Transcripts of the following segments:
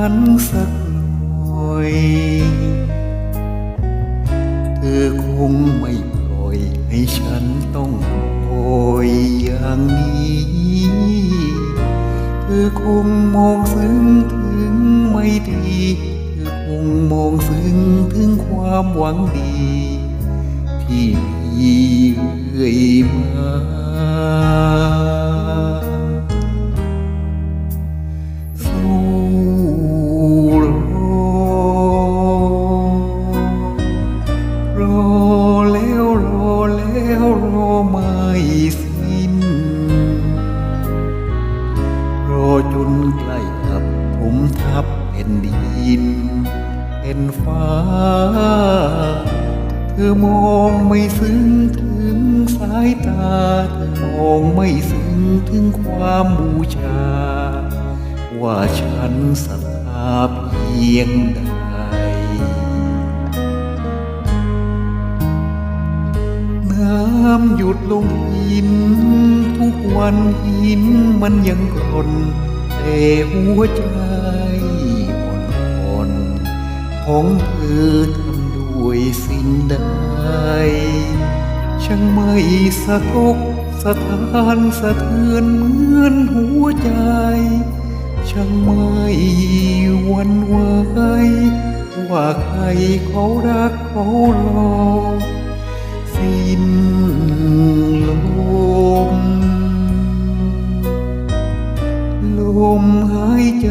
ฉันสักหน่อย เธอคงไม่ปล่อยให้ฉันต้องโอยอย่างนี้ เธอคงมองซึ้งถึงไม่ดี เธอคงมองซึ้งถึงความหวังดี ที่ ทับแผ่นดินแผ่นฟ้า เธอมองไม่ซึ้งถึงสายตา เธอมองไม่ซึ้งถึงความบูชา ว่าฉันศรัทธาเพียงใดน้ำหยุดลงหิน ทุกวันหินมันยังกร่นแต่หัวใจ ของเธอทำด้วยสิ่งใด ช่างไม่สะทกสะทานสะเทือนเหมือนหัวใจ ช่างไม่หวันไหวว่าใครเขารักเขารอ ยใจ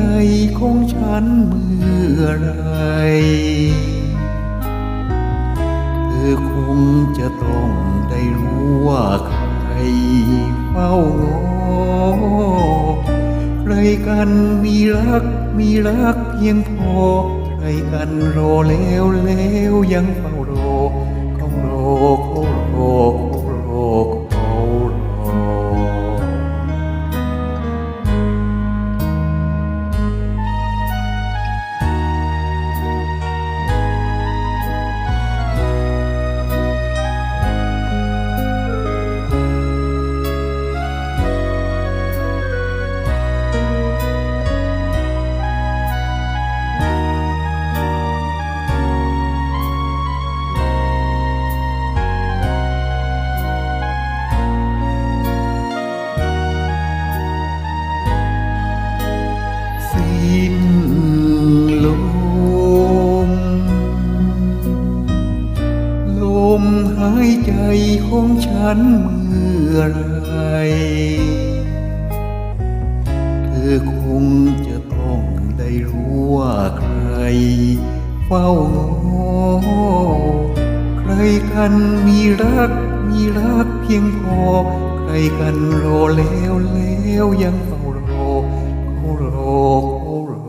ของฉันเมื่อไร เธอคงจะต้องได้รู้ว่าใครเฝ้างอใครกันมีรักมีรักเพียงพอ ใครกันรอแล้วแล้วยังเฝ้ารอ สิ้นลม ลมหายใจของฉันเมื่อไร เธอคงจะต้องได้รู้ว่าใคร เฝ้างอใครกันมีรักมีรักเพียงพอ ใครกันรอแล้วแล้วยัง oh, oh.